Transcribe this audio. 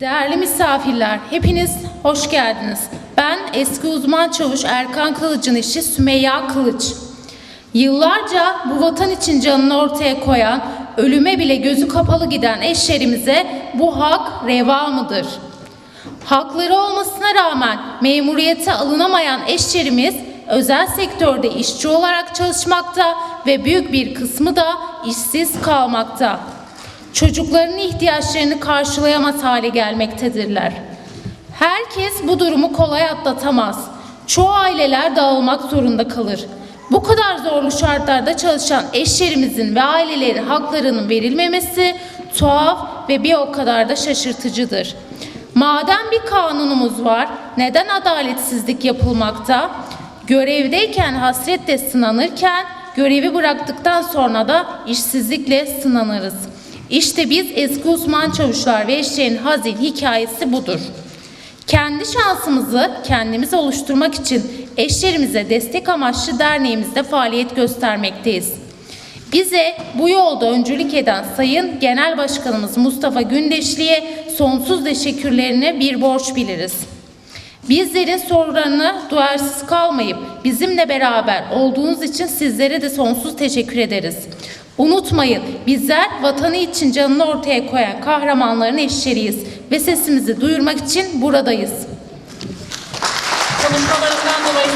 Değerli misafirler, hepiniz hoş geldiniz. Ben eski uzman çavuş Erkan Kılıç'ın eşi Sümeyya Kılıç. Yıllarca bu vatan için canını ortaya koyan, ölüme bile gözü kapalı giden eşlerimize bu hak reva mıdır? Hakları olmasına rağmen memuriyete alınamayan eşlerimiz özel sektörde işçi olarak çalışmakta ve büyük bir kısmı da işsiz kalmakta. Çocukların ihtiyaçlarını karşılayamaz hale gelmektedirler. Herkes bu durumu kolay atlatamaz. Çoğu aileler dağılmak zorunda kalır. Bu kadar zorlu şartlarda çalışan eşlerimizin ve ailelerin haklarının verilmemesi tuhaf ve bir o kadar da şaşırtıcıdır. Madem bir kanunumuz var, neden adaletsizlik yapılmakta? Görevdeyken hasretle sınanırken, görevi bıraktıktan sonra da işsizlikle sınanırız. İşte biz eski Osman Çavuşlar ve eşlerin hazin hikayesi budur. Kendi şansımızı kendimiz oluşturmak için eşlerimize destek amaçlı derneğimizde faaliyet göstermekteyiz. Bize bu yolda öncülük eden Sayın Genel Başkanımız Mustafa Gündeşli'ye sonsuz teşekkürlerini bir borç biliriz. Bizlerin sorularını duyarsız kalmayıp bizimle beraber olduğunuz için sizlere de sonsuz teşekkür ederiz. Unutmayın bizler vatanı için canını ortaya koyan kahramanların eşleriyiz ve sesimizi duyurmak için buradayız. Konuşmalarından dolayı